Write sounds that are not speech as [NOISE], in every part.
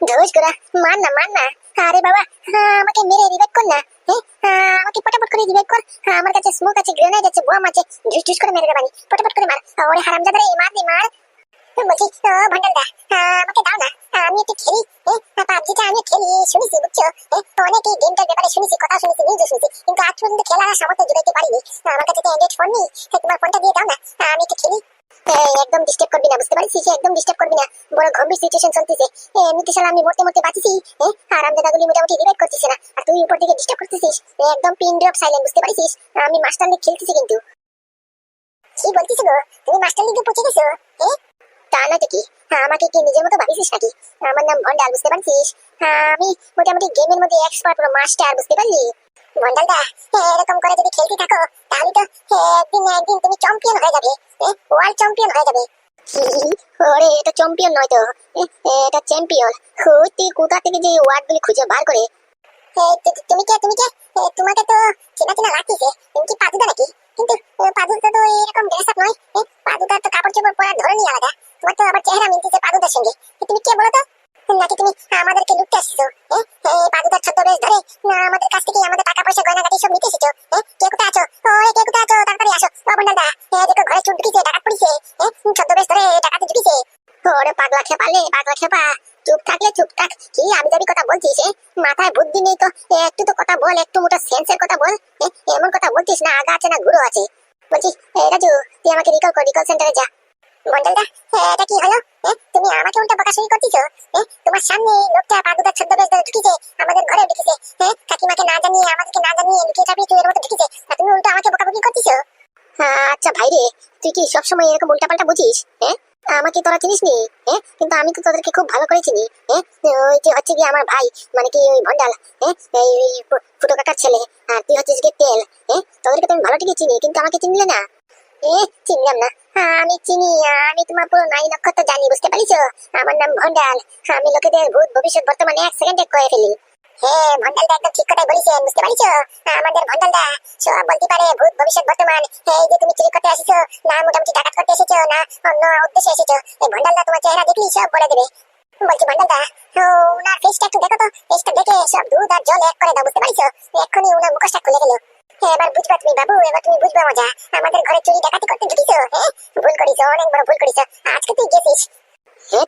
ধুস করা মান না মান না আরে বাবা হ্যাঁ, আমাকে মেরে রিভাইভ কর না হ্যাঁ, হ্যাঁ, আমাকে পটাপট করে রিভাইভ কর। হ্যাঁ, আমার কাছে স্মোক আছে গ্রেনেড আছে বম আছে ঢুস ঢুস করে মেরে দেবানি পটাপট করে মার। ওরে হারামজাদা রে মার। দি মার বলছি ও ভন্ডালদা আমাকে দাও না। আমি একটু খেলি পাবজিটা আমি খেলি শুনেছি বুঝছ? অনেকেই গেমটার ব্যাপারে শুনেছি কথা শুনেছি নিউজও শুনেছি। কিন্তু আজ পর্যন্ত খেলার সামর্থ্য জুড়াইতে পারিনি। আমার কাছে তো অ্যান্ড্রয়েড ফোন নেই তোমার ফোনটা দিয়ে দাও না। আমি একটু খেলি। এই, একদম ডিস্টার্ব করবি না, বুঝতে পারছিস? একদম ডিস্টার্ব করবি না। বড় গম্ভীর সিচুয়েশন চলতেছে। এমনিতে শালা আমি মরতে মরতে আর মোটামুটি রিভাইভ করতেছে না। আর তুই উপর থেকে ডিস্টার্ব করতেছিস একদম পিন ড্রপ সাইলেন্ট বুঝতে পারছিস? আমি মাস্টার লিগ খেলতেছি কিন্তু। কি গো? তুমি মাস্টার লিগে পৌঁছে গেছো? হ্যাঁ তা না কি? আমাকে কি নিজের মতো ভাবিছিস নাকি? আমার নাম ভন্ডাল বুঝতে পারছিস? আমি মোটামুটি গেমের মধ্যে এক্সপার্ট পুরো মাস্টার বুঝতে পারলি? ভন্ডালদা এরকম করে যদি খেলতে থাকো তাহলে তো হ্যাঁ, একদিন না একদিন তুমি চ্যাম্পিয়ন হয়ে যাবে ওয়ার্ল্ড চ্যাম্পিয়ন হয়ে যাবে। ওরে এটা চ্যাম্পিয়ন নয় তো এটা চ্যাম্পিয়ন তুই কোথা থেকে যে ওয়ার্ড গুলি খুঁজে বার করে? তু- তুমি কে তুমি কে? তোমাকে তো চেনা চেনা লাগতেছে তুমি কি পাদুদা নাকি? কিন্তু পাদুদা তো এরকম ড্রেস আপ নয় পাদুদার তো কাপড় চোপড় পরার ধরনই আলাদা। তোমার তো আবার চেহারা মিলতেছে পাদুদার সঙ্গে। তুমি কে বলো তো? নাকি তুমি আমাদেরকে লুটতে আসছো এ, এ, পাদুদার ছদ্মবেশ ধরে আমাদের কাছ থেকে আমাদের টাকা পয়সা গয়নাগাটি সব নিতে এসেছ কে কোথায় আছো? ওরে কে কোথায় আছো? তাড়াতাড়ি আসো। বন্ডালদা এ দেখো ঘরে চুট ঢুকিছে ডাকাত পড়িছে ছদ্মবেশ ধরে ডাকাতে ঢুকিছে ওরে পাগলা খেপা লে পাগলা খেপা। চুপ থাকলে চুপ থাক। কি আমি যাবি কথা বলছিস মাথায় বুদ্ধি নেই তো একটু তো কথা বল একটু মোটা সেন্সের কথা বল এমন কথা বলছিস না আগা আছে না গুরু আছে। বলছি এ, রাজু তুই আমাকে রিকল কর রিকল সেন্টারে যা। আমাকে বকাবকি করতেছ? আচ্ছা হ্যাঁ আমাকে তোরা চিনিস নি হ্যাঁ কিন্তু আমি তো তোদেরকে খুব ভালো করে চিনি। হ্যাঁ ওই যে হচ্ছে কি আমার ভাই মানে কি ওই ভন্ডাল হ্যাঁ এই ফুটো কাকার ছেলে, আর তুই হচ্ছিস তেল। হ্যাঁ তোদেরকে তো আমি ভালো ঠিকই চিনি, কিন্তু আমাকে চিনলে না? চিনলাম না আমি চিনি, আমি তোমার পুরো নাই নক্ষত্র জানি, বুঝতে পারিস আমার নাম ভন্ডাল আমি লোকেদের ভূত ভবিষ্যৎ বর্তমানে এক সেকেন্ডে কয়ে ফেলি। হ্যাঁ ভন্ডালদা একদম বুঝতে পারিস আমাদের ভন্ডালদা সব বলতে পারে ভূত ভবিষ্যৎ বর্তমান। যে তুমি চুরি এসেছ না মোটামুটি করতে এসেছ, না অন্য উদ্দেশ্যে এসেছ, এই ভন্ডালদা তোমার চেহারা দেখলি সব বলে দেবে। বলছি ভন্ডালদা দেখো সব দুধ আর জল বুঝতে পারিস এক্ষুনি ওনার মুখোশটা খুলে গেল হ্যাঁ, এবার বুঝবা তুমি বাবু এবার তুমি বুঝবে মজা। আমাদের ঘরে চুরি ডাকাতি করতে ঢুকিস হ্যাঁ? ভুল করিস অনেক বড় ভুল করিস আজকে তুই গেছিস। হ্যাঁ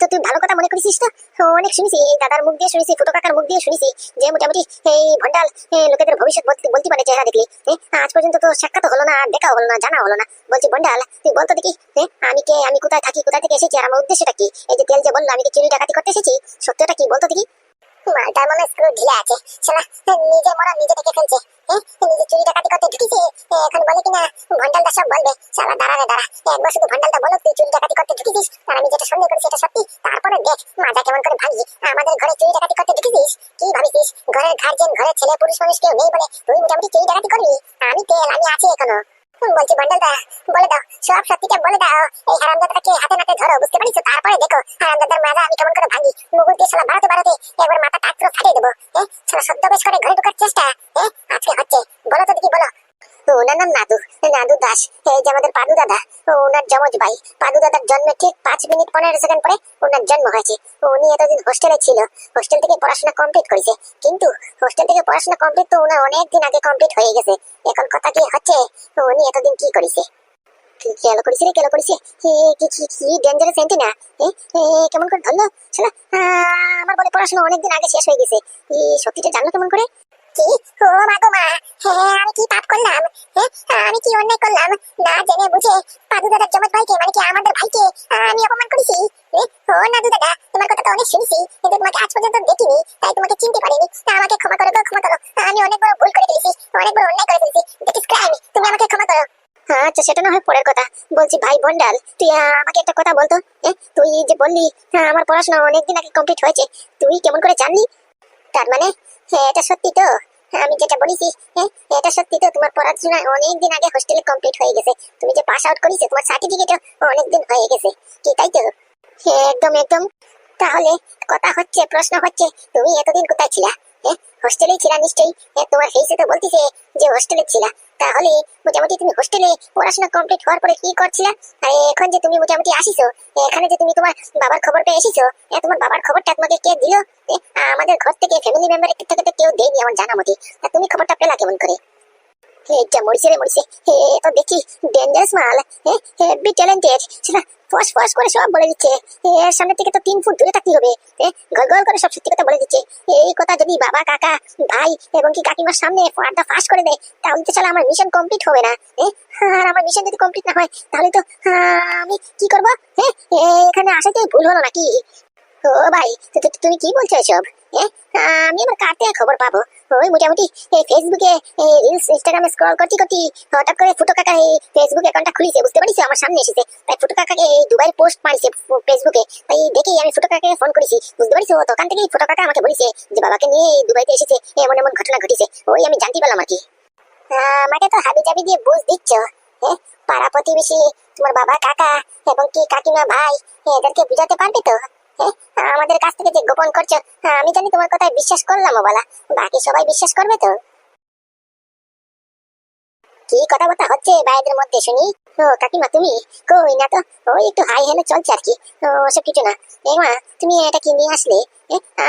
তো তুই ভালো কথা মনে করিস তো? অনেক শুনেছি দাদার মুখ দিয়ে শুনেছি ফুটো কাকার মুখ দিয়ে শুনেছি যে মোটামুটি এই ভন্ডাল লোকেদের ভবিষ্যৎ বলতে পারে চেহারা দেখলি আজ পর্যন্ত তো সাক্ষাৎ হলো না দেখা হলো না জানা হলো না। বলছি ভন্ডাল তুই বলতো দেখি আমি কে আমি কোথায় থাকি কোথায় থেকে এসেছি আমার উদ্দেশ্যটা কি? এই যে তেল যে বলল আমি কি চুরি ডাকাতি করতে এসেছি? সত্যটা কি বলতো দেখি। মালটার মনে বলে তুই চুরি ডাকাতি করতে ঢুকিছিস? আমি যেটা সন্দেহ করি তারপরে দেখ মাজা কেমন করে ঘরে চুরি ডাকাতি করতে ঢুকিছিস? কি ভাবিছিস? ঘরের গার্জেন ঘরের ছেলে পুরুষ মানুষ কেউ নেই বলে তুই মোটামুটি চুরি ডাকাতি করবি? আমি তেল, আমি আছি এখনও। বলছি ভন্ডালদা বলে দাও, সব সত্যিটা বলে দাও। এই হারামদাদাকে হাতে নাতে ধরো, বুঝতে পারিছো? তারপরে দেখো হারামদাদার মাজা আমি কেমন করে ভাঙি। মুগুল দিয়ে শালা বারোতে বারোতে একবার মাথা টাকরো ফাটিয়ে দেবো, এ? শালা সদ্যবেশ করে ঘরে ঢোকার চেষ্টা, এ? আজকে হচ্ছে। বলো তো দেখি, বলো। ওনার নাম নাদু। নাদু দাস। এই যে আমাদের পাদু দাদা ওনার যমজ ভাই পাদু দাদার জন্মের ঠিক পাঁচ মিনিট পনেরো সেকেন্ড পরে ওনার জন্ম হয়েছে। উনি এতদিন হোস্টেলে ছিল। হোস্টেল থেকে পড়াশোনা কমপ্লিট করেছে। কিন্তু হোস্টেল থেকে পড়াশোনা কমপ্লিট তো ওনার অনেক দিন আগে কমপ্লিট হয়ে গেছে। এখন কথা কি হচ্ছে? উনি এতদিন কি করেছে? কেলো করেছে রে কেলো করেছে? কি কি কি ডেঞ্জারাস এন্টি কেমন করে ধরলো? আমার বলে পড়াশোনা অনেকদিন আগে শেষ হয়ে গেছে। এই সত্যিটা জানলো কেমন করে? কি ও মা গো মা হ্যাঁ আমি কি পাপ করলাম? হ্যাঁ আমি কি অন্যায় করলাম? না জেনে বুঝে পাদু দাদার জমজ ভাইকে মানে কি আমাদের ভাইকে আমি অপমান করেছি? এ, ও নাদু দাদা তোমার কথা তো অনেক শুনেছি কিন্তু তোমাকে আজ পর্যন্ত দেখিনি তাই তোমাকে চিনতে পারিনি। আমাকে ক্ষমা করো গো, ক্ষমা করো। আমি অনেক বড় ভুল করে ফেলেছি অনেক বড় অন্যায় করে ফেলেছি। ইজ ক্রাইম তুমি আমাকে ক্ষমা করো। আচ্ছা সেটা না হয় পরের কথা। বলছি ভাই ভন্ডাল তুই আমাকে একটা কথা বলতো? এ, তুই যে বললি হ্যাঁ, আমার পড়াশোনা অনেকদিন আগে কমপ্লিট হয়েছে তুই কেমন করে জানলি? তার মানে হ্যাঁ, এটা সত্যি তো। হ্যাঁ, আমি যেটা বলেছি হ্যাঁ এটা সত্যি তো তোমার পড়াশোনা অনেকদিন আগে হোস্টেলে কমপ্লিট হয়ে গেছে। তুমি যে পাস আউট করেছ তোমার সার্টিফিকেটও অনেকদিন হয়ে গেছে। কি তাই তো? হ্যাঁ, একদম একদম। তাহলে কথা হচ্ছে প্রশ্ন হচ্ছে তুমি এতদিন কোথায় ছিলা? হোস্টেলেই ছিলা নিশ্চয়ই। তোমার ফেসে তো বলতেছে যে হোস্টেলে ছিলা। তাহলে মোটামুটি তুমি হোস্টেলে পড়াশোনা কমপ্লিট হওয়ার পরে কি করছিলা? আর এখন যে তুমি মোটামুটি আসিছো এখানে যে তুমি তোমার বাবার খবর পেয়ে এসেছ তোমার বাবার খবরটা তোমাকে কে দিল? আমাদের ঘর থেকে ফ্যামিলি মেম্বারের থেকে কেউ দেয়নি আমার জানা মতে তুমি খবরটা পেলা কেমন করে? মরিছে রে মরিছে। হে তো দেখি ডেঞ্জারাস মাল। ট্যালেন্টেড সেটা ফস ফস করে সব বলে দিচ্ছে। এর সামনে থেকে তো তিন ফুট দূরে থাকতে হবে। গল গল করে সব সত্যি কথা বলে দিচ্ছে। এই কথা যদি বাবা, কাকা, ভাই এবং কি কাকিমার সামনে পর্দা ফাঁস করে দেয়, তাহলে তো আমার মিশন কমপ্লিট হবে না। আর আমার মিশন যদি কমপ্লিট না হয়, তাহলে তো আমি কি করব? হ্যাঁ এখানে আসাতেই ভুল হলো নাকি? ও ভাই তুমি কি বলছো এসব? আমি থেকে খবর পাবো। ওই মোটামুটি ফেসবুকে রিলস ইনস্টাগ্রামে স্ক্রল করতে করতে, হঠাৎ করে ফুটো কাকা এই ফেসবুক অ্যাকাউন্টটা খুলিছে, বুঝতে আমার সামনে এসেছে। তাই ফুটো কাকাকে এই পোস্ট মারিছে ফেসবুকে তাই আমি ফুটো কাকাকে ফোন করেছি। বুঝতে থেকেই ফুটো কাকা আমাকে বলেছে যে বাবাকে নিয়ে এই দুবাইতে এসেছে। এমন এমন ঘটনা ঘটেছে। ওই আমি জানতে পারলাম আর কি। আমাকে তো হাবি জাবি দিয়ে বুঝ দিচ্ছ। হ্যাঁ? পাড়া প্রতিবেশী, তোমার বাবা কাকা এবং কি কাকিমা ভাই, এদেরকে বুঝাতে পারবে তো? আমাদের কাছ থেকে যে গোপন করছ হ্যাঁ, আমি জানি তোমার কথায় বিশ্বাস করলাম বলা। বাকি সবাই বিশ্বাস করবে তো? কি কথা হচ্ছে বাইরের মধ্যে শুনি? ও কাকিমা তুমি? কই না তো? ওই একটু হাই হেলে চলছে আর কি। ওসব কিছু না। এ মা তুমি এটা কি নিয়ে আসলে?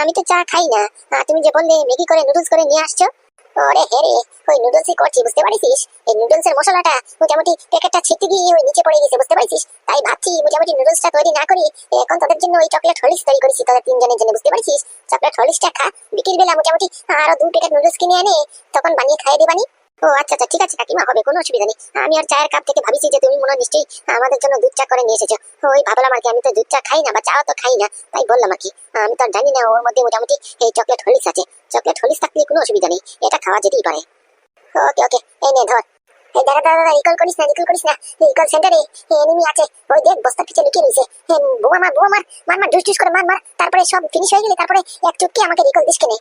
আমি তো চা খাই না। তুমি যে বললে ম্যাগি করে নুডলস করে নিয়ে আসছো? ওরে হে রে ওই নুডলসই করছি বুঝতে পারিস এই নুডলসের মশলাটা মোটামুটি প্যাকেটটা ছিটতে গিয়ে ওই নিচে পড়ে গেছে বুঝতে পারিস ভাবছি মোটামুটি নুডলসটা তৈরি না করি এখন তোদের জন্য ওই চকলেট হলিক্স তৈরি করেছি তোদের তিনজনের জন্য বুঝতে পারিস চকলেট হলিক্সটা খা বিকেল বেলা মোটামুটি আরও দু প্যাকেট নুডলস কিনে এনে তখন বানিয়ে খাইয়ে দেবানি ও আচ্ছা আচ্ছা ঠিক আছে কাকিমা, হবে, কোনো অসুবিধা নেই। আমি আর চায়ের কাপ থেকে ভাবিছি যে তুমি মনে নিশ্চয়ই আমাদের জন্য দুধ চা করে নিয়ে এসেছ। ওই ভাবলাম আর কি আমি তো দুধ চা খাই না বা চাও তো খাই না, তাই বললাম আর কি। আমি তো জানি না ওর মধ্যে মোটামুটি এই চকলেট হলিক্স আছে। চকলেট হলিক্স থাকলে কোনো অসুবিধা নেই, এটা খাওয়া যেতেই পারে। ওকে ওকে, এই নে ধর। এই তারপরে সব ফিনিশ হয়ে গেলে তারপরে এক চুটকি আমাকে রিকল দিস কেনে।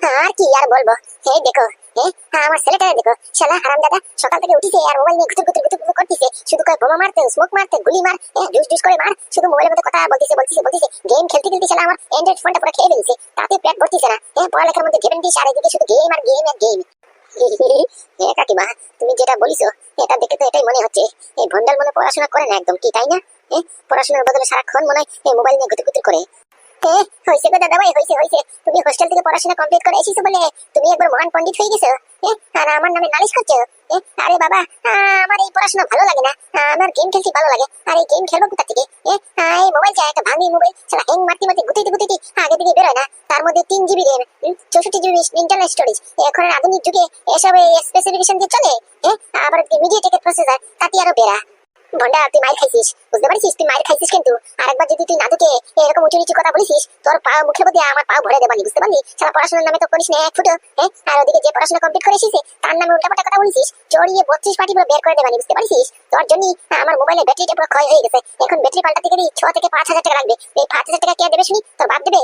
আর কি আর বলব? হে, দেখো, হে আমার ছেলেটা দেখো। শালা, হারাম দাদা, সকাল থেকে উঠিছে আর মোবাইল নিয়ে ঘুতুর ঘুতুর ঘুতুর করতেছে। শুধু কয় বোমা মারতে স্মোক মারতে, গুলি মার ঢুস ঢুস করে মার। শুধু মোবাইলের মধ্যে কথা বলতেছে বলতেছে বলতেছে। গেম খেলতে খেলতে শালা আমার অ্যান্ড্রয়েড ফোনটা পুরো খেয়ে ফেলছে। তাতে প্যাট ভরতেছে না। হ্যাঁ পড়ালেখার মধ্যে ভেবেন দিস আর এদিকে শুধু গেম আর গেম আর গেম হে কাকিমা, তুমি যেটা বলিছো, এটা দেখে তো এটাই মনে হচ্ছে। এই ভন্ডাল মনে পড়াশোনা করে না একদম কি, তাই না? পড়াশোনার বদলে সারাক্ষণ মনে হয় মোবাইল নিয়ে ঘুতুর করে। হয়েছে হয়েছে তুমি হোস্টেল থেকে পড়াশোনা কমপ্লিট করে এসেছ বলে তুমি একবার মহান পণ্ডিত হয়ে গেছো? আর আমার নামে নালিশ করছ? আরে বাবা আমার এই পড়াশোনা ভালো লাগে না। আমার গেম খেলতে ভালো লাগে। গেম খেলব কোথা থেকে? এই মোবাইল চাই, একটা ভাঙি মোবাইল সেটা হ্যাং মারতে মারতে গুটিতে গুটিতে আগে থেকে বেরোয় না। তার মধ্যে তিন জিবি র্যাম চৌষট্টি জিবি ইন্টারনাল স্টোরেজ এখন আধুনিক যুগে এসব স্পেসিফিকেশন দিয়ে চলে। আবার টেকের প্রসেসর তাতে আরও বেড়া। ভন্ডা তুই মাইর খাইছিস। বুঝতে পারছিস? তুই মাইর খাইছিস কিন্তু। আরেকবার যদি তুই নাদুকে এরকম উঁচু নিচু কথা বলিস তোর পা মুখের মধ্যে আমার পা ভরে দেবানি, বুঝতে পারলি? সারা পড়াশোনার নামে তো করিস না, এক ফুটো হ্যাঁ? আর ওদিকে যে পড়াশোনা কমপ্লিট করে এসেছে তার নামে উল্টাপাল্টা কথা বলিস চড়িয়ে বত্রিশ পুরো বের করে দেবানি, বুঝতে পারছিস? তোর জন্য আমার মোবাইলের ব্যাটারিটা পুরো ক্ষয় হয়ে গেছে। এখন ব্যাটারি পাল্টাতে গেলে ছ থেকে পাঁচ হাজার টাকা লাগবে। এই পাঁচ হাজার টাকা কে দেবে শুনি? তোর বাপ দেবে?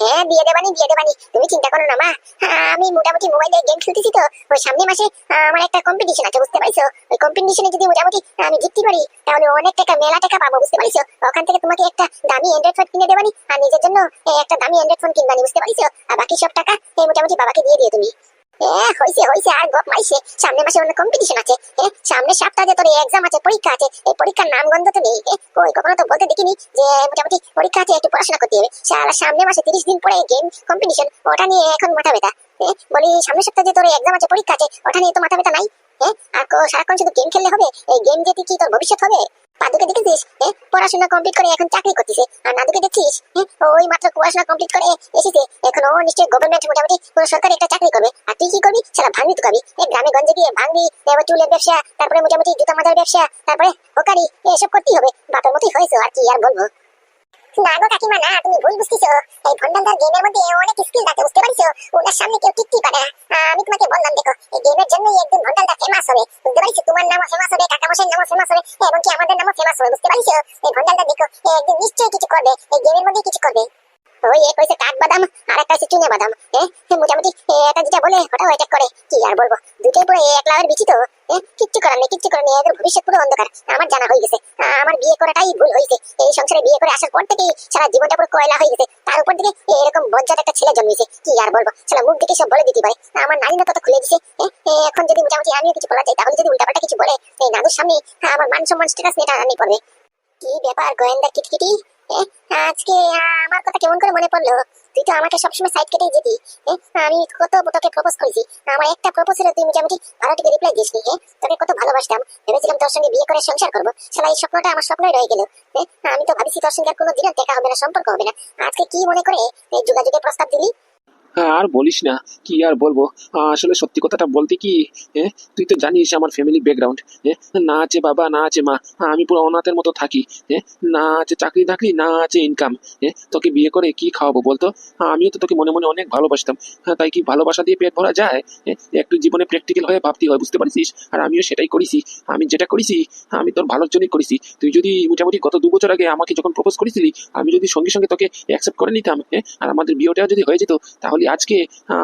হ্যাঁ দিয়ে দেবানি দিয়ে দেবানি তুমি চিন্তা করো না মা। হ্যাঁ, আমি মোটামুটি মোবাইলে গেম খেলতেছি তো। ওই সামনে মাসে আমার একটা কম্পিটিশন আছে বুঝতে পারছ? ওই কম্পিটিশনে যদি মোটামুটি আমি জিততে পারি তাহলে অনেক টাকা মেলা টাকা পাবো বুঝতে পারছ? ওখান থেকে তোমাকে একটা দামি অ্যান্ড্রয়েড ফোন কিনে দেবানি আর নিজের জন্য একটা দামি অ্যান্ড্রয়েড ফোন কিনবানি বুঝতে পারছ? আর বাকি সব টাকা এই মোটামুটি বাবাকে দিয়ে দিও তুমি। সামনে মাসে অন্য দিন পরে গেম কম্পিটিশন ওটা নিয়ে এখন মাথা ব্যথা। বলি সপ্তাহে তোর এক্সাম পরীক্ষা আছে, ওটা নিয়ে তো মাথা ব্যথা নাই। হ্যাঁ গেম খেললে হবে? গেম দিয়ে কি তোর ভবিষ্যৎ হবে? পাদুকে দেখেছিস? পড়াশোনা কমপ্লিট করে এখন চাকরি করতেছে। আর নাদুকে দেখছিস? ওই মাত্র পড়াশোনা কমপ্লিট করে এসেছে। এখন ও নিশ্চয়ই গভর্নমেন্ট মোটামুটি কোনো সরকারি একটা চাকরি করবে। আর তুই কি করবি? সেটা ভাঙবি তো খাবি এই গ্রামে গঞ্জে গিয়ে ভাঙবি এবার চুলের ব্যবসা, তারপরে মোটামুটি জুতা মাথার ব্যবসা, তারপরে হোকারি, এসব করতেই হবে। বাপের মতোই হয়েছে, আর কি আর বলব? না কাকিমা, না, তুমি ভুল বুঝতেছো। এই ভন্ডালদার গেমের মধ্যে অনেক স্কিল থাকে বুঝতে পারছ? ওনার সামনে কেউ টিকতেই পারে না। আমি তোমাকে বললাম, দেখো, এই গেমের জন্যই একদিন ভন্ডালদা ফেমাস হবে। বুঝতে পারছ? তোমার নামও ফেমাস হবে, কাকামশাইয়ের নামও ফেমাস হবে এবং কি আমাদের নামও ফেমাস হবে, বুঝতে পারছ? এই ভন্ডালদা দেখো একদম নিশ্চয়ই কিছু করবে। এই গেমের মধ্যে কিছু করবে। আমার জানা হয়ে গেছে। আমার বিয়ে করাটাই ভুল হয়েছে এই সংসারে বিয়ে করে আসার পর থেকেই সারা জীবনটা পুরো কয়লা হয়ে গেছে। তার উপর দিকে এরকম বজ্জাত একটা ছেলে জন্মেছে কি আর বলব? সারা মুখ দিকে সব বলে দিতে পারে আমার নারী না খুলে দিছে। এখন যদি মোটামুটি আমিও কিছু বলা যাই তাহলে যদি উল্টাপাল্টা কিছু বলে, এই নানুর সামনে আমার মান সম্মান স্ট্যাটাস নিয়ে পড়বে কি ব্যাপার, গোয়েন্দা কিটকিটি? আজকে আ, আমার কথা কেমন করে মনে পড়ল? তুই তো আমাকে সবসময় সাইড কেটেই যেতি আমি কত তোকে প্রপোজ করেছি। আমার একটা তুই মোটামুটি রিপ্লাই হ্যাঁ? তোকে কত ভালোবাসতাম। ভেবেছিলাম তোর সঙ্গে বিয়ে করে সংসার করব। এই স্বপ্নটা আমার স্বপ্নই রয়ে গেল আমি তো ভাবিছি তোর সঙ্গে আর কোনো দিনও দেখা হবে না সম্পর্ক হবে না। আজকে কি মনে করে যোগাযোগের প্রস্তাব দিলি? আর বলিস না কি আর বলব? আসলে সত্যি কথাটা বলতে কি হ্যাঁ তুই তো জানিস আমার ফ্যামিলি ব্যাকগ্রাউন্ড হ্যাঁ না আছে বাবা না আছে মা আমি পুরো অনাথের মতো থাকি হ্যাঁ না আছে চাকরি চাকরি না আছে ইনকাম হ্যাঁ তোকে বিয়ে করে কি খাওয়াবো বলতো? আমিও তো তোকে মনে মনে অনেক ভালোবাসতাম হ্যাঁ তাই কি ভালোবাসা দিয়ে পেট ভরা যায়? হ্যাঁ, একটু জীবনে প্র্যাকটিক্যাল হয়ে ভাবতে হয় বুঝতে পারছিস? আর আমিও সেটাই করেছি আমি যেটা করেছি আমি তোর ভালোর জন্যই করেছি তুই যদি মোটামুটি গত দু বছর আগে আমাকে যখন প্রপোজ করেছিলি আমি যদি সঙ্গে সঙ্গে তোকে অ্যাকসেপ্ট করে নিতাম হ্যাঁ আর আমাদের বিয়েটাও যদি হয়ে যেত তাহলে আজকে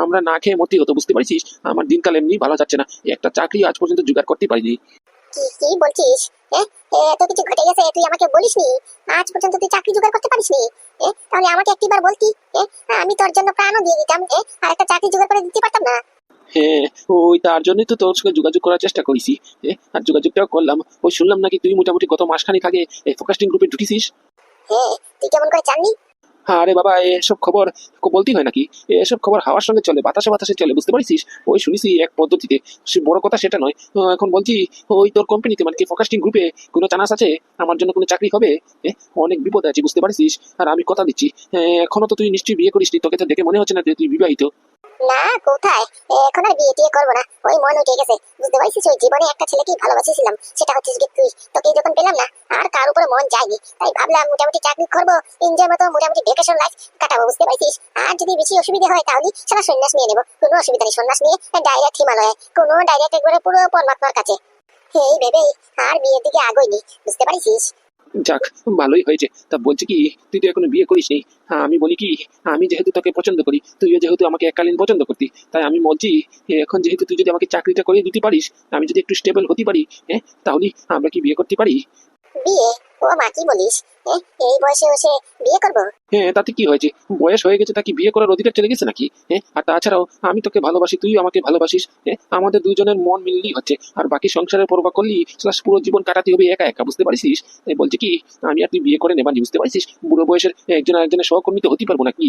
আমরা না খেয়ে মরতে হতো বুঝতে পারছিস? আমার দিনকাল এমনি ভালো যাচ্ছে না। একটা চাকরি আজ পর্যন্ত জোগাড় করতে পারিনি। কি বলছিস? হ্যাঁ? এত কিছু ঘটে গেছে তুই আমাকে বলিসনি? আজ পর্যন্ত তুই চাকরি জোগাড় করতে পারিসনি? তাহলে আমাকে একটিবার বলতি আমি তোর জন্য প্রাণও দিয়ে দিতাম আর একটা চাকরি জোগাড় করে দিতে পারতাম না? হ্যাঁ ওই তার জন্যই তো তোর সঙ্গে যোগাযোগ করার চেষ্টা করেছি আর যোগাযোগটাও করলাম। ওই শুনলাম নাকি তুই মোটামুটি গত মাসখানেক আগে ফোকাস্টিং গ্রুপে ঢুকেছিস? হ্যাঁ তুই কেমন করে জানলি? আরে বাবা, এসব খবর বলতেই হয় নাকি? এসব খবর হাওয়ার সঙ্গে চলে, বাতাসে বাতাসে চলে, বুঝতে পারছিস? ওই শুনিস এক পদ্ধতিতে, সে বড় কথা সেটা নয়। এখন বলছি, ওই তোর কোম্পানিতে মানে কি ফোকাস্টিং গ্রুপে কোনো চানাস আছে? আমার জন্য কোনো চাকরি হবে? অনেক বিপদ আছে, বুঝতে পারছিস? আর আমি কথা দিচ্ছি। এখনও তো তুই নিশ্চয়ই বিয়ে করিস তোকে তো দেখে মনে হচ্ছে না যে তুই বিবাহিত। না, কোথায়? এখন আর বিয়ে টিয়ে করব না। ওই মন উঠে গেছে। বুঝতে পারছিস, ওই জীবনে একটা ছেলেকেই ভালোবাসিছিলাম সেটা হচ্ছে যে তুই। তোকে যখন পেলাম না, আর কার উপরে মন যায়নি। তাই ভাবলাম, মোটামুটি চাকরি করব। এনজয় মতো মোটামুটি ভেকেশন লাইফ কাটাবো, বুঝতে পারছিস? আর যদি বেশি অসুবিধা হয়, তাহলে সারা সন্ন্যাস নিয়ে নেব। কোনো অসুবিধা নেই। সন্ন্যাস নিয়ে ডাইরেক্ট হিমালয়ে। কোনো ডাইরেক্ট একবারে পুরো পরমাত্মার কাছে। এই ভেবেই আর বিয়ের দিকে আgoইনি বুঝতে পারছিস? যাক ভালোই হয়েছে। তা বলছে কি তুই তো এখনও বিয়ে করিসনি। হ্যাঁ, আমি বলি কি আমি যেহেতু তোকে পছন্দ করি তুইও যেহেতু আমাকে এককালীন পছন্দ করতি তাই আমি বলছি এখন যেহেতু তুই যদি আমাকে চাকরিটা করে দিতে পারিস আমি যদি একটু স্টেবল হতে পারি হ্যাঁ তাহলে আমরা কি বিয়ে করতে পারি? বিয়ে? ও মা, কি বলিস? এই বয়সে বসে বিয়ে করব? হ্যাঁ তাতে কি হয়েছে? বয়স হয়ে গেছে বিয়ে করার অধিকার চলে গেছে নাকি? হ্যাঁ আর তাছাড়াও আমি তোকে ভালোবাসি তুই আমাকে ভালোবাসিস। হ্যাঁ আমাদের দুজনের মন মিললেই হচ্ছে। আর বাকি সংসারের পরবা করলি পুরো জীবন কাটাতে হবে একা একা, বুঝতে তাই বলছি কি, আমি আর তুই বিয়ে করে নেবানি বুঝতে পারছিস? বুড়ো বয়সের একজন একজনের সহকর্মী তো হতে পারব নাকি?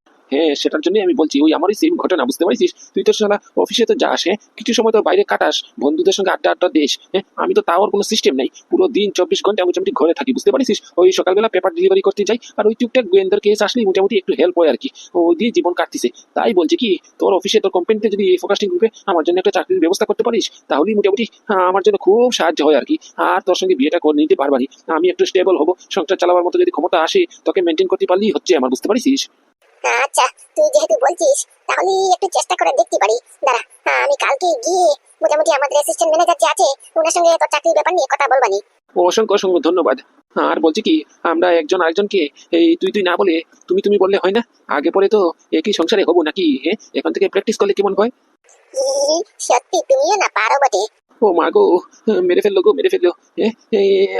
হ্যাঁ সেটার জন্যই আমি বলছি ওই আমারই সেম ঘটনা বুঝতে পারছিস? তুই তো সালা অফিসে তো যাস হ্যাঁ? কিছু সময় তো বাইরে কাটাস বন্ধুদের সঙ্গে আড্ডা আড্ডা দিস হ্যাঁ? আমি তো তাও কোনো সিস্টেম নেই। পুরো দিন চব্বিশ ঘণ্টা মোটামুটি ঘরে থাকি বুঝতে পারছিস? ওই সকালবেলা পেপার ডেলিভারি করতে যাই আর ওই টুকটাক গোয়েন্দার কেস আসলেই মোটামুটি একটু হেল্প হয় আর কি। ওই দিয়ে জীবন কাটতিছে। তাই বলছি কি তোর অফিসে তোর কোম্পানিতে যদি এই ফোকাস্টিং গ্রুপে আমার জন্য একটা চাকরির ব্যবস্থা করতে পারিস তাহলেই মোটামুটি হ্যাঁ, আমার জন্য খুব সাহায্য হয় আর কি। আর তোর সঙ্গে বিয়েটা করে নিতে পারবানি। আমি একটু স্টেবল হব সংসার চালাবার মতো যদি ক্ষমতা আসে তোকে মেনটেন করতে পারলেই হচ্ছে আমার বুঝতে পারছিস? আচ্ছা তুই যেহেতু বলছিস তাহলে একটু চেষ্টা করে দেখতে পারি। দাঁড়া আমি কালকে গিয়ে মোটামুটি আমাদের অ্যাসিস্ট্যান্ট ম্যানেজার যে আছে ওনার সঙ্গে তোর চাকরির ব্যাপার নিয়ে কথা বলবানি অসংখ্য অসংখ্য ধন্যবাদ। আর বলছি কি আমরা একজন আরেকজনকে এই তুই তুই না বলে তুমি তুমি বললে হয় না? আগে পরে তো একই সংসারে হব নাকি হ্যাঁ? এখন থেকে প্র্যাকটিস করলে কেমন হয়? সত্যি তুমিও না পারো বটে। ও মা গো মেরে ফেলল গো মেরে ফেলল এ,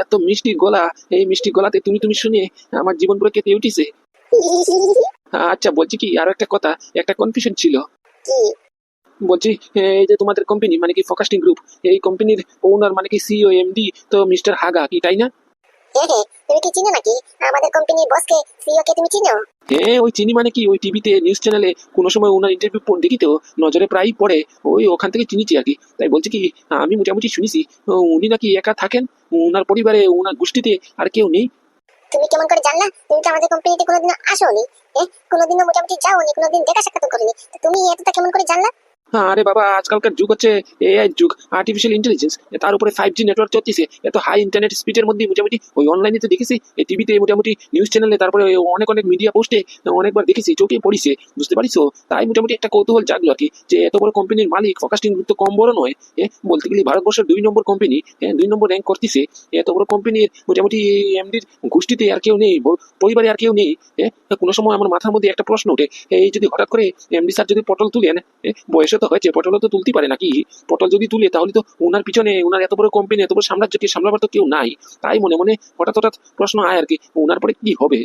এত মিষ্টি গলা এই মিষ্টি গলাতে তুমি তুমি শুনে আমার জীবন পুরো কেঁপে উঠিছে। [LAUGHS] আচ্ছা বলছি কি আরও একটা কথা একটা কনফিউশন ছিল। বলছি এই যে তোমাদের কোম্পানি মানে কি ফোকাস্টিং গ্রুপ এই কোম্পানির ওনার মানে কি সিও এমডি তো মিস্টার হাগা কি তাই না? হ্যাঁ হ্যাঁ তুমি কি চিনো নাকি? আমাদের কোম্পানির বসকে সিও কে তুমি চিনো? হ্যাঁ ওই চিনি মানে কি ওই টিভিতে নিউজ চ্যানেলে কোনো সময় ওনার ইন্টারভিউ দেখি তো নজরে প্রায়ই পড়ে ওই ওখান থেকে চিনিছি আর কি। তাই বলছি কি আমি মোটামুটি শুনেছি উনি নাকি একা থাকেন ওনার পরিবারে ওনার গোষ্ঠীতে আর কেউ নেই তুমি কেমন করে জানলা? তুমি তো আমাদের কোম্পানিতে কোনোদিন আসোনি? হ্যাঁ কোনোদিনও মোটামুটি যাওনি? কোনোদিন দেখা সাক্ষাৎ করিনি? তুমি এতটা কেমন করে জানলা? আরে বাবা আজকালকার যুগ হচ্ছে এআই যুগ। আর্টিফিশিয়াল ইন্টেলিজেন্স তার উপরে ফাইভ জি নেটওয়ার্ক চলতেছে। এত হাই ইন্টারনেট স্পিডের মধ্যে মোটামুটি ওই অনলাইনে তো দেখেছি এই টিভিতে মোটামুটি নিউজ চ্যানেলে তারপরে অনেক অনেক মিডিয়া পোস্টে অনেকবার দেখেছি চোখে পড়িছে বুঝতে পারিস তাই মোটামুটি একটা কৌতূহল জাগলো আর কি যে এত বড় কোম্পানির মালিক ফোকাস্টিং তো কম বড় নয় এ, বলতে গেলে ভারতবর্ষের দুই নম্বর কোম্পানি হ্যাঁ দুই নম্বর র্যাঙ্ক করতেছে এত বড় কোম্পানির মোটামুটি এমডির গোষ্ঠীতে আর কেউ নেই পরিবারে আর কেউ নেই এ, কোনো সময় আমার মাথার মধ্যে একটা প্রশ্ন ওঠে এই যদি হঠাৎ করে এমডি স্যার যদি পটল তুলেন বয়সে তো হয়েছে পটলও তো তুলতে পারে নাকি? পটল যদি তুলে তাহলে তো ওনার পিছনে ওনার এত বড় কোম্পানি এত বড় সাম্রাজ্যকে সামলাবার তো কেউ নাই? তাই মনে মনে হঠাৎ হঠাৎ প্রশ্ন আয় আর কি ওনার পরে কি হবে?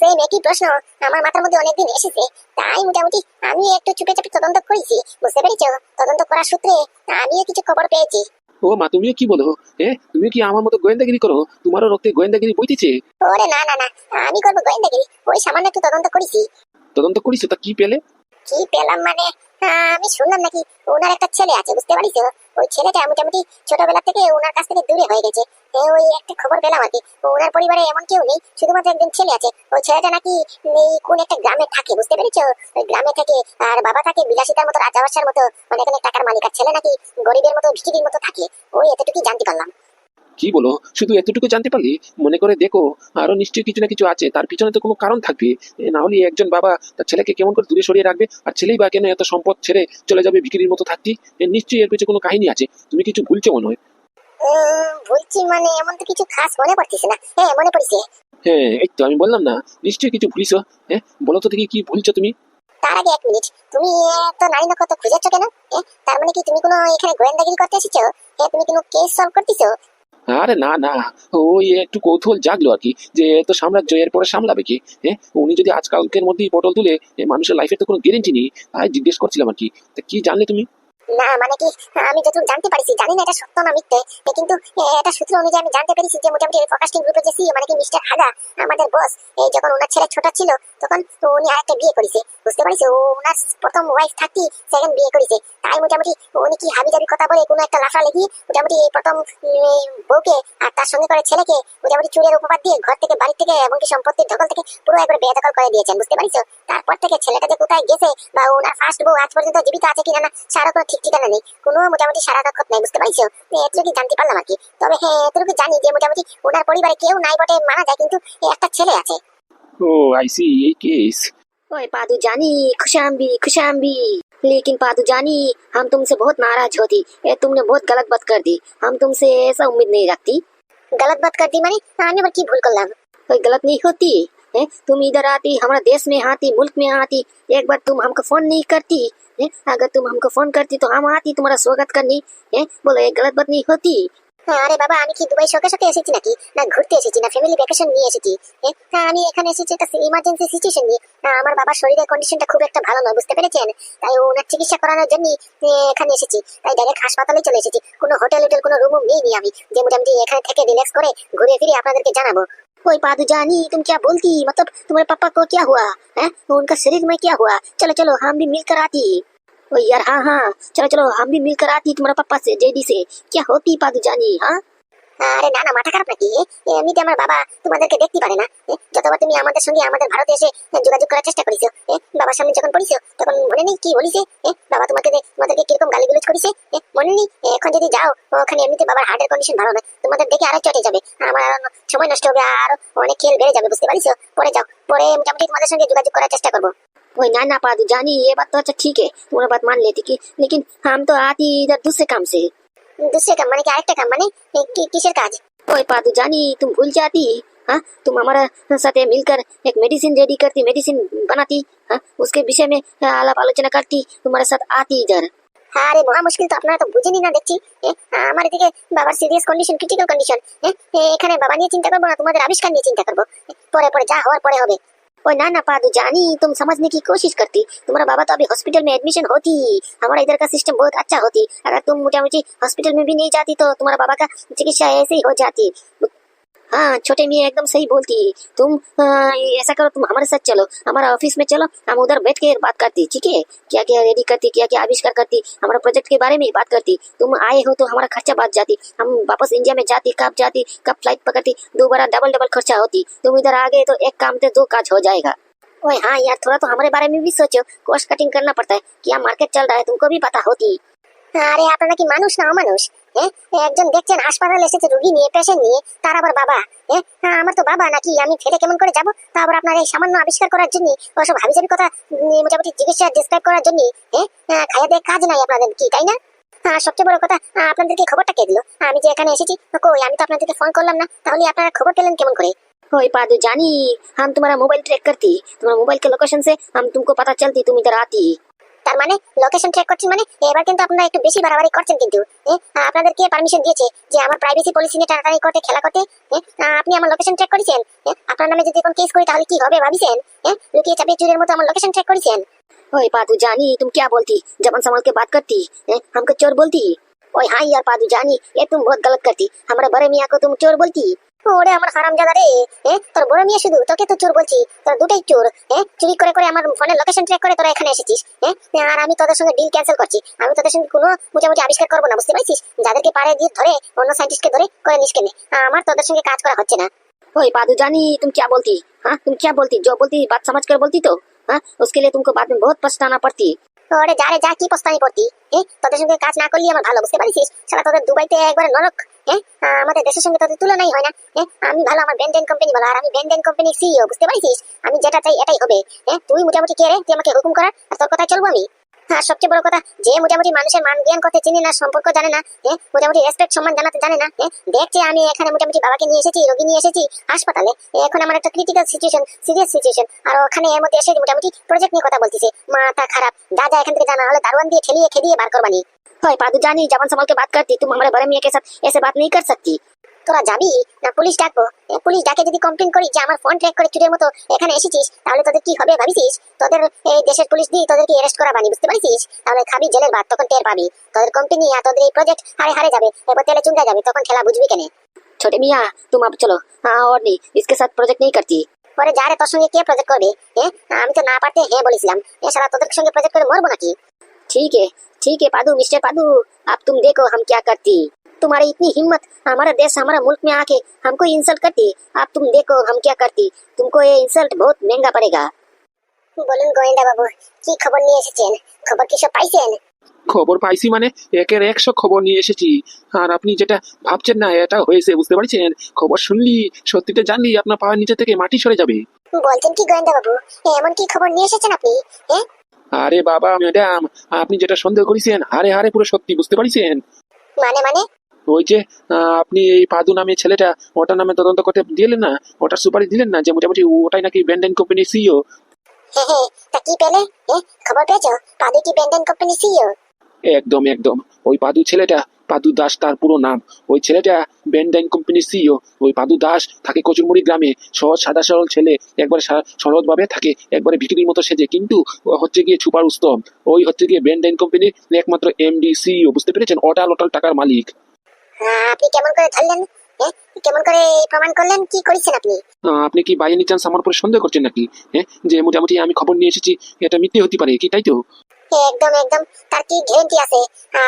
সেম একই প্রশ্ন আমার মাথার মধ্যে অনেকদিন এসেছে। তাই মোটামুটি আমি একটু চুপে চাপে তদন্ত করেছি বুঝতে পেরেছ? তদন্ত করার সূত্রে আমিও কিছু খবর পেয়েছি। ও মা তুমিও কি বলো? এ তুমি কি আমার মতো গোয়েন্দাগিরি করো? তোমারও রক্তে গোয়েন্দাগিরি বইতেছে? ওরে না না না আমি করব গোয়েন্দাগিরি ওই সামান্য একটু তদন্ত করেছি। তদন্ত করিস তা কি পেলে? কি পেলাম মানে আমি শুনলাম নাকি ওনার একটা ছেলে আছে, বুঝতে পারিস ওই ছেলেটা মোটামুটি ছোটবেলা থেকে ওনার কাছ থেকে দূরে হয়ে গেছে। ওই একটা খবর পেলাম আর কি, ওনার পরিবারে এমন কেউ নেই, শুধুমাত্র একজন ছেলে আছে। ওই ছেলেটা নাকি এই কোন একটা গ্রামে থাকে, বুঝতে পেরেছ? ওই গ্রামে থাকে আর বাবা থাকে বিলাসিতার মতো, রাজা বাসার মতো অনেক অনেক টাকার মালিক, আর ছেলে নাকি গরিবের মতো, ভিখিরির মতো থাকে। ওই এতটুকুই জানতে পারলাম। কি বলো? শুধু এতটুকু জানতে পারলি মনে করে দেখো আরও নিশ্চয়ই কিছু না কিছু আছে তার পিছনে তো কোনো কারণ থাকবে। না হলে একজন বাবা তার ছেলেকে কেমন করে দূরে সরিয়ে রাখবে আর ছেলেই বা কেন এত সম্পদ ছেড়ে চলে যাবে বিক্রির মতো থাকতে? নিশ্চয়ই এর পিছনে কোনো কাহিনী আছে। তুমি কিছু ভুলছো মনে হয়? বলছি মানে এমন তো কিছু খাস মনে পড়তেছে না। হ্যাঁ মনে পড়ছে। হ্যাঁ এই তো আমি বললাম না নিশ্চয়ই কিছু ভুলিস হ্যাঁ বলো তো দেখি কি ভুলছো তুমি? তার আগে এক মিনিট তুমি এত নারী নক্ষত্র খুঁজেছো কেন? তার মানে কি তুমি কোনো এখানে গোয়েন্দাগিরি করতে এসেছ? এ, তুমি কোনো কেস সলভ করতেছো? আরে না না, ওই একটু কৌতূহল জাগলো আর কি, যে তো সাম্রাজ্য, এরপরে সামলাবে কি? হ্যাঁ উনি যদি আজকালকের মধ্যেই পটল তুলে মানুষের লাইফের তো কোনো গ্যারেন্টি নেই, তাই জিজ্ঞেস করছিলাম আর কি। তা কি জানলে তুমি? না মানে কি, আমি যতটুকু জানতে পারছি, জানি না এটা সত্য না মিথ্যে কিন্তু এটা সূত্র অনুযায়ী আমি জানতে পেরেছি যে মোটামুটি ফোকাস্টিং গ্রুপের যে সিও মানে কি মিস্টার হাগা আমাদের বস এই যখন ওনার ছেলে ছোট ছিল, তখন উনি আরেকটা বিয়ে করেছে। বুঝতে পারিস ওনার প্রথম ওয়াইফ থাকতেই সেকেন্ড বিয়ে করেছে। তাই মোটামুটি উনি কি হাবি জাবি কথা বলে কোনো একটা লাফা লেগে মোটামুটি এই প্রথম বউকে আর তার সঙ্গে করে ছেলেকে মোটামুটি চুরের উপপাদ দিয়ে ঘর থেকে, বাড়ি থেকে এমনকি সম্পত্তির দখল থেকে পুরো একবার বেদখল করে দিয়েছেন, বুঝতে পারিস তারপর থেকে ছেলেটা যে কোথায় গেছে বা ওনার ফার্স্ট বউ আজ পর্যন্ত জীবিত আছে কিনা না সারা ঠিক ঠিকানা নেই কোনো মোটামুটি সারা নক্ষত নাই বুঝতে পারিস এতটুকু জানতে পারলাম আর কি তবে হ্যাঁ এতটুকু জানি যে মোটামুটি ওনার পরিবারে কেউ নাই বটে মারা যায় কিন্তু একটা ছেলে আছে ও আই সি এই কেস ओए पादू जानी खुशाम्बी खुशाम्बी लेकिन पादू जानी हम तुमसे बहुत नाराज होती ये तुमने बहुत गलत बात कर दी हम तुमसे ऐसा उम्मीद नहीं रखती गलत बात कर दी মানে আমি আবার কি ভুল করলাম कोई गलत नहीं होती है तुम इधर आती हमारे देश में आती मुल्क में आती एक बार तुम हमको फोन नहीं करती है अगर तुम हमको फोन करती तो हम आती तुम्हारा स्वागत करनी है बोलो ये गलत बात नहीं होती আরে বাবা আমি কি দুবাই শখে শখে এসেছি নাকি না ঘুরতে এসেছি না ফ্যামিলি ভ্যাকেশন নিয়ে এসেছি এ, হ্যাঁ, আমি এখানে এসেছি একটা ইমার্জেন্সি সিচুয়েশন নিয়ে আহ, আমার বাবার শরীরের কন্ডিশনটা খুব একটা ভালো নয় বুঝতে পেরেছেন তাই ওনার চিকিৎসা করানোর জন্য এখানে এসেছি তাই ডাইরেক্ট হাসপাতালে চলে এসেছি কোনো হোটেল হোটেল কোনো রুমও নিইনি আমি যে মোটামুটি এখানে থেকে রিল্যাক্স করে ঘুরে ফিরে আপনাদেরকে জানাবো ओए पादू जानी तुम क्या बोलती? मतलब तुम्हारे पापा को क्या हुआ? है? उनका शरीर में क्या हुआ? चलो चलो, हम भी मिलकर आती। ओ यार हाँ हाँ। चलो चलो, हम भी मिलकर आती तुम्हारे पापा से, जेडी से। क्या होती पादू जानी हाँ? আরে না না মাথা খারাপ নাকি এমনিতে আমার বাবা তোমাদেরকে দেখতে পারে না এ, যতবার তুমি আমাদের সঙ্গে আমাদের ভারতে এসে যোগাযোগ করার চেষ্টা করেছো এ, বাবার সামনে যখন পড়িছো তখন মনে নেই কি বলিছে এ, বাবা তোমাকে দে- তোমাদেরকে কিরকম গালিগুলোজ করেছে এ, মনে নেই এ, এখন যদি যাও ওখানে এমনিতে বাবার হার্টের কন্ডিশন ভালো নয় তোমাদের দেখে আরো চটে যাবে আমার আরো সময় নষ্ট হবে আর অনেক খেল বেড়ে যাবে বুঝতে পারিছো পরে যাও পরে মোটামুটি তোমাদের সঙ্গে যোগাযোগ করার চেষ্টা করবো ओए ना ना पादू जानी ये बात तो अच्छा ठीक है तुम्हारा बात मान लेती कि लेकिन हम तो आती इधर दूसरे काम से দুসরে কাম মানে কি আরেকটা কাম মানে এ, কি- কিসের কাজ ओए पादू जानी तुम भूल जाती हाँ तुम हमारा साथ मिलकर एक मेडिसिन रेडी करती मेडिसिन बनाती हाँ उसके विषय में आलाप आलोचना करती तुम्हारे साथ आती इधर আরে মহা মুশকিল তো আপনারা তো বুঝেনি না দেখছি এ, আমার এদিকে বাবার সিরিয়াস কন্ডিশন ক্রিটিক্যাল কন্ডিশন এখানে বাবা নিয়ে চিন্তা করবো না তোমাদের আবিষ্কার নিয়ে চিন্তা করবো এ, পরে পরে যা হওয়ার পরে হবে ओए ना ना पादू, जानी, तुम समझने की कोशिश करती। तुम्हारा बाबा तो अभी हॉस्पिटल में एडमिशन होती। हमारा इधर का सिस्टम बहुत अच्छा होती। अगर तुम मोटा मोटी हॉस्पिटल में भी नहीं जाती तो तुम्हारा बाबा का चिकित्सा ऐसे ही हो जाती। हाँ छोटे मियाँ एकदम सही बोलती। है तुम हाँ, ऐसा करो, तुम हमारे साथ चलो। हमारा ऑफ़िस में चलो, हम उधर बैठ के बात करती, ठीक है? क्या क्या रेडी करती, क्या क्या आविष्कार करती, हमारा प्रोजेक्ट के बारे में बात करती। तुम आए हो तो हमारा खर्चा बात जाती। हम वापस इंडिया में जाती, कब जाती, कब फ़्लाइट पकड़ती, दोबारा डबल डबल खर्चा होती। तुम इधर आ गए तो एक काम से दो काज हो जाएगा। ओए हाँ यार, थोड़ा तो हमारे बारे में भी सोचो। कॉस्ट कटिंग करना पड़ता है। क्या मार्केट चल रहा है, तुमको भी पता होती। अरे, आप मानुष ना मानुष একজন দেখছেন হাসপাতালে এসেছে রুগী নিয়ে পেশেন্ট নিয়ে তার আবার বাবা হ্যাঁ হ্যাঁ, আমার তো বাবা নাকি আমি ফেলে কেমন করে যাব তা আবার আপনার এই সামান্য আবিষ্কার করার জন্য ওসব হাবিজাবি কথা উম, মোটামুটি চিকিৎসা ডিসক্রাইব করার জন্য হ্যাঁ হ্যাঁ, খাইয়া দিয়ে কাজ নাই আপনাদের কি তাই না হ্যাঁ সবচেয়ে বড় কথা আহ, আপনাদেরকে খবরটা কে দিল আমি যে এখানে এসেছি তো কই আমি তো আপনাদেরকে ফোন করলাম না তাহলে আপনারা খবর পেলেন কেমন করে ओए पादू जानी हम तुम्हारा मोबाइल ट्रैक करती तुम्हारा मोबाइल के लोकेशन से हम तुमको पता चलती तुम इधर आती তার মানে লোকেশন ট্র্যাক করছেন মানে এবার কিন্তু আপনারা একটু বেশি বাড়াবাড়ি করছেন কিন্তু এ, আপনাদের কে পারমিশন দিয়েছে যে আমার প্রাইভেসি পলিসি নিয়ে টানাটানি করতে খেলা করতে এ, আপনি আমার লোকেশন ট্র্যাক করেছেন এ, আপনার নামে যদি এখন কেস করি তাহলে কি হবে ভাবিছেন এ, লুকিয়ে চাপিয়ে চুরের মতো আমার লোকেশন ট্র্যাক করেছেন ओए पादू जानी तुम क्या बोलती जबान संभाल के बात करती हैं? हमको चोर बोलती ओए हाँ यार पादू जानी ये तुम बहुत गलत करती हमारे बड़े मियाँ को तुम चोर बोलती ওরে আমার হারামজাদা রে এ তোর বড় মেয়ে শুধু তোকে তো চোর বলছি তোর দুটাই চোর এ চুরি করে করে আমার ফোনে লোকেশন ট্র্যাক করে তোরা এখানে এসেছিস এ আর আমি তোদের সঙ্গে ডিল ক্যান্সেল করছি আমি তোদের সঙ্গে কোনো মোটামুটি আবিষ্কার করবো না বুঝতে পারছিস যাদেরকে পারে দিয়ে ধরে অন্য সাইন্টিস্টকে ধরে করে নিস কেনে আমার তোদের সঙ্গে কাজ করা হচ্ছে না ओए पादू जानी तुम क्या बोलती हाँ तुम क्या बोलती जो बोलती बात समझ कर बोलती तो हाँ उसके लिए तुमको बाद में बहुत पछताना पड़ती ওরে যা রে যা কি প্রস্তানি পড়তি এ তোদের সঙ্গে কাজ না করলে আমার ভালো বুঝতে পারিস সারা তোদের দুবাইতে একবারে নরক হ্যাঁ আমাদের দেশের সঙ্গে তোদের তুলনাই হয় না। হ্যাঁ আমি ভালো আমার বেন্ডেন কোম্পানি ভালো আর আমি বেন্ডেন কোম্পানি সিইও বুঝতে পারিস আমি যেটা চাই এটাই হবে। হ্যাঁ তুই মোটামুটি কে রে? তুই আমাকে হুকুম করার আর তোর কথাই চলবো আমি। আর সবচেয়ে বড় কথা, যে মোটামুটি মানুষের মান জ্ঞান করতে চিনি না, সম্পর্ক জানে না হ্যাঁ মোটামুটি রেসপেক্ট সম্মান জানাতে জানে না হ্যাঁ দেখছে আমি এখানে মোটামুটি বাবাকে নিয়ে এসেছি, রোগী নিয়ে এসেছি, হাসপাতালে। এখন আমার একটা ক্রিটিক্যাল সিচুয়েশন সিরিয়াস সিচুয়েশন আর ওখানে এর মধ্যে এসে মোটামুটি প্রজেক্ট নিয়ে কথা বলতেছে। মাথা খারাপ। যা এখান থেকে জানা হলে, দারোয়ান দিয়ে ঠেলিয়ে খেলিয়ে বার করবানি। ओए पादू जानी जबान संभाल के बात करती तुम हमारे बड़े मियाँ के साथ ऐसे बात नहीं कर सकती তোরা যাবি না পুলিশ ডাকবো এ, পুলিশ ডাকে যদি কমপ্লেন করি যে আমার ফোন ট্র্যাক করে চুরের মতো এখানে এসেছিস তাহলে তোদের কি হবে ভাবিছিস তোদের এই দেশের পুলিশ দিয়ে তোদেরকে অ্যারেস্ট করা বানি বুঝতে পারছিস তাহলে খাবি জেলের ভাত তখন টের পাবি তোদের কোম্পানি আর তোদের এই প্রজেক্ট হারে হারে যাবে এবার তেলে চুঙ্গা যাবে তখন খেলা বুঝবি কেনে छोटे मियाँ तुम अब चलो हाँ और नहीं इसके साथ प्रोजेक्ट नहीं करती পরে যা রে তোর সঙ্গে কে প্রজেক্ট করবে হ্যাঁ আমি তো না পারতে হ্যাঁ বলেছিলাম এ সারা তোদের সঙ্গে প্রজেক্ট করে মরবো নাকি ठीक है ठीक है पादू मिस्टर पादू अब तुम देखो हम क्या करती तुम्हारी इतनी हिम्मत हमारा देश हमारा मुल्क में आके हमको इंसल्ट करती अब तुम देखो हम क्या करती तुमको ये इंसल्ट बहुत महंगा पड़ेगा বলুন গোয়েন্দা বাবু কি খবর নিয়ে এসেছেন খবর কি সব পাইছেন খবর পাইছি মানে একের একশো খবর নিয়ে এসেছি আর আপনি যেটা ভাবছেন না এটা হয়েছে বুঝতে পারছেন খবর শুনলি সত্যিটা জানলি আপনার পায়ের নিচে থেকে মাটি সরে যাবে বলছেন কি গোয়েন্দা বাবু এমন কি খবর নিয়ে এসেছেন আপনি হ্যাঁ আরে বাবা ম্যাডাম আপনি যেটা সন্দেহ করেছেন আরে আরে পুরো সত্যি বুঝতে পারছেন? মানে মানে? ওই যে আপনি এই পাদু নামে ছেলেটা ওটার নামে তদন্ত করতে দিলেন না? ওটার সুপারিশ দিলেন না যে মোটামুটি ওটাই নাকি ব্যান্ডেন কোম্পানির সিইও হ্যাঁ হ্যাঁ তা কি পেলে? খবর পেয়েছ? পাদু কি ব্যান্ডেন কোম্পানি সিইও একদম একদম। ওই পাদু ছেলেটা পাদু দাস তার পুরো নাম। ওই ছেলেটা ব্যান্ডাইন কোম্পানির সিইও ওই পাদু দাস থাকে কচুরমুড়ি গ্রামে। সহজ সাদা সরল ছেলে একবারে সরলভাবে থাকে একবারে ভিকিরির মতো সেজে। কিন্তু হচ্ছে গিয়ে ছুপার উস্তম ওই হচ্ছে গিয়ে ব্যান্ডাইন কোম্পানির একমাত্র এমডি সিইও বুঝতে পেরেছেন? অটাল অটাল টাকার মালিক। হ্যাঁ, আপনি কেমন করে ধরলেন? কেমন করে প্রমাণ করলেন? কি করেছেন আপনি? আপনি কি বাই এনি চান্স আমার উপরে সন্দেহ করছেন নাকি? হ্যাঁ যে মোটামুটি আমি খবর নিয়ে এসেছি এটা মিথ্যে হতে পারে কি তাই তো? একদম একদম, তার কি গ্যারান্টি আছে?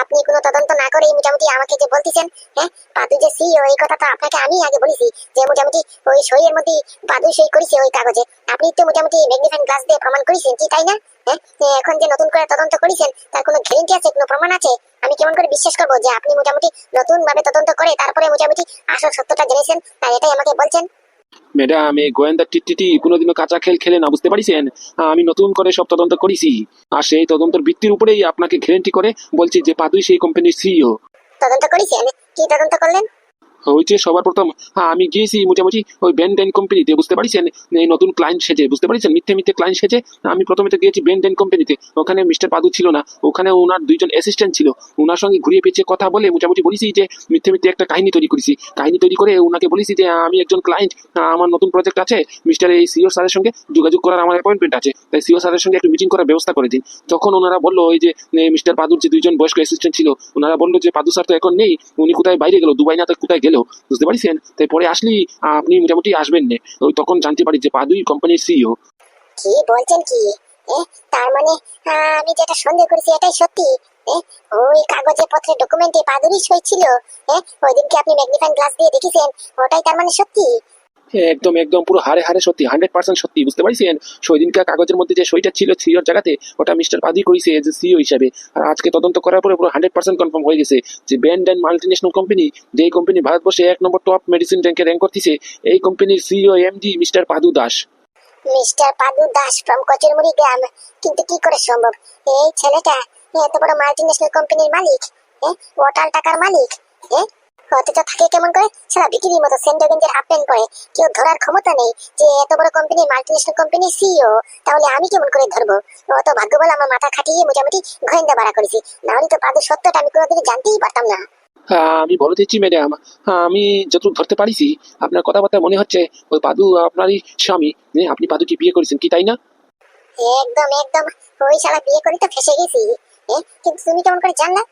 আপনি কোনো তদন্ত না করেই মোটামুটি আমাকে যে বলতেছেন হ্যাঁ পাদু যে সিও এই কথা তো আপনাকে আমি আগে বলেছি যে মোটামুটি ওই সইয়ের মধ্যে পাদু সই করেছে ওই কাগজে। আপনি তো মোটামুটি ম্যাগনিফাইং গ্লাস দিয়ে প্রমাণ করেছেন কি, তাই না? হ্যাঁ এখন যে নতুন করে তদন্ত করেছেন, তার কোনো গ্যারান্টি আছে, কোনো প্রমাণ আছে? আমি কেমন করে বিশ্বাস করব যে আপনি মোটামুটি নতুন ভাবে তদন্ত করে তারপরে মোটামুটি আসল সত্যটা জেনেছেন আর এটাই আমাকে বলছেন? ম্যাডাম এই গোয়েন্দার টিটি কোনোদিনও কাঁচা খেল খেলে না, বুঝতে পারিছেন? আমি নতুন করে সব তদন্ত করেছি। আর সেই তদন্তের ভিত্তির উপরেই আপনাকে গ্যারেন্টি করে বলছি যে পাদুই সেই কোম্পানির সিইও তদন্ত করেছেন কি তদন্ত করলেন? হয়েছে সবার প্রথম হ্যাঁ, আমি গিয়েছি মোটামুটি ওই ব্যান্ডেন কোম্পানিতে বুঝতে পারছেন? এই নতুন ক্লায়েন্ট সেজে বুঝতে পারছেন? মিথ্যে মিথ্যে ক্লায়েন্ট সেজে আমি প্রথমে তো গিয়েছি ব্যান্ডেন কোম্পানিতে ওখানে মিস্টার পাদু ছিল না ওখানে ওনার দুইজন অ্যাসিস্ট্যান্ট ছিল। ওনার সঙ্গে ঘুরিয়ে পেঁচিয়ে কথা বলে মোটামুটি বলেছি যে মিথ্যে মিথ্যে একটা কাহিনী তৈরি করেছি। কাহিনী তৈরি করে ওনাকে বলেছি যে আমি একজন ক্লায়েন্ট আমার নতুন প্রজেক্ট আছে মিস্টার এই সিও স্যারের সঙ্গে যোগাযোগ করার আমার অ্যাপয়েন্টমেন্ট আছে। তাই সিও স্যারের সঙ্গে একটু মিটিং করার ব্যবস্থা করে দিন। তখন ওনারা বলল ওই যে মিস্টার পাদুর যে দুইজন বয়স্ক অ্যাসিস্ট্যান্ট ছিল ওনারা বলল যে পাদু স্যার তো এখন নেই উনি কোথায় বাইরে গেল? দুবাই না তো কোথায় গেল? বুঝতে পারছেন তাই পরে আসলি আপনি মোটামুটি আসবেন না। ওই তখন জানতে পারি যে পাদুই কোম্পানির সিইও কি বলছেন কি? তার মানে আমি যেটা সন্দেহ করেছি এটাই সত্যি? ওই কাগজে পত্রে ডকুমেন্টে পাদুরি সই ছিল? ওই দিনকে আপনি ম্যাগনিফাইং গ্লাস দিয়ে দেখেছেন? ওটাই তার মানে সত্যি? একদম একদম, পুরো হারে হারে সত্যি হান্ড্রেড পার্সেন্ট সত্যি, বুঝতে পারছেন? সেদিনকার কাগজের মধ্যে যে সইটা ছিল সিওর জায়গাতে, ওটা মিস্টার পাদি করেছে যে সিও হিসাবে। আর আজকে তদন্ত করার পরে পুরো হান্ড্রেড পার্সেন্ট কনফার্ম হয়ে গেছে যে band and multi national company যে কোম্পানি ভারতবর্ষে এক নম্বর টপ মেডিসিন র্যাঙ্কে র্যাঙ্ক করতেছে, এই কোম্পানির CEO MD mister Padu Das. Mister Padu Das from Kochurmuri গ্রাম। কিন্তু কি করে সম্ভব? এই ছেলেটা এত বড় মাল্টিনেশনাল কোম্পানির মালিক ওটাল টাকার মালিক, এ? অথচ থাকে কেমন করে? সারা মতো সেন্ডো গেঞ্জের প্যান্ট পরে কেউ ধরার ক্ষমতা নেই যে এত বড় কোম্পানি মাল্টিনেশনাল কোম্পানির সিইও তাহলে আমি কেমন করে ধরবো? অত ভাগ্য বলে আমার মাথা খাটিয়ে মোটামুটি গোয়েন্দা বাড়া করেছি। নাহলে তো পাদু সত্যটা আমি কোনোদিন জানতেই পারতাম না। হ্যাঁ, আমি বলে দিচ্ছি ম্যাডাম আমি যতটুকু ধরতে পারিছি আপনার কথাবার্তা মনে হচ্ছে ওই পাদু আপনারই স্বামী। আপনি পাদুকে বিয়ে করেছেন কি তাই না? একদম একদম। ওই শালা বিয়ে করে তো ফেসে গেছি? কিন্তু তুমি কেমন করে জানলা?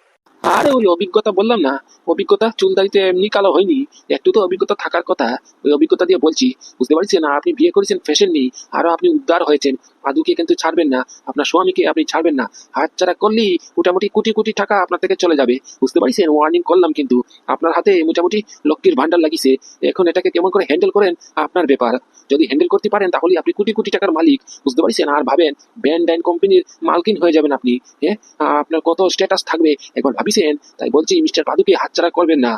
আরে ওই অভিজ্ঞতা বললাম না, অভিজ্ঞতা চুলদারিতে এমনি কালো হয়নি, একটু তো অভিজ্ঞতা থাকার কথা, ওই অভিজ্ঞতা দিয়ে বলছি, বুঝতে পারছেন? আপনি বিয়ে করেছেন ফ্যাশন নেই, আরও আপনি উদ্ধার হয়েছেন পাদুকে কিন্তু ছাড়বেন না, আপনার স্বামীকে আপনি ছাড়বেন না, হাত ছাড়া করলেই মোটামুটি কোটি কোটি টাকা আপনার থেকে চলে যাবে, বুঝতে পারছেন? ওয়ার্নিং করলাম কিন্তু, আপনার হাতে মোটামুটি লক্ষ্মীর ভান্ডার লাগিছে, এখন এটাকে কেমন করে হ্যান্ডেল করেন? আপনার ব্যাপার, যদি হ্যান্ডেল করতে পারেন তাহলে আপনি কোটি কোটি টাকার মালিক, বুঝতে পারছেন? আর ভাবেন, ব্যান্ড অ্যান্ড কোম্পানির মালকিন হয়ে যাবেন আপনি হ্যাঁ? আপনার কত স্ট্যাটাস থাকবে, একবার ভাবিছেন তাই বলছি মিস্টার পাদুকে হাতছাড়া করবেন না।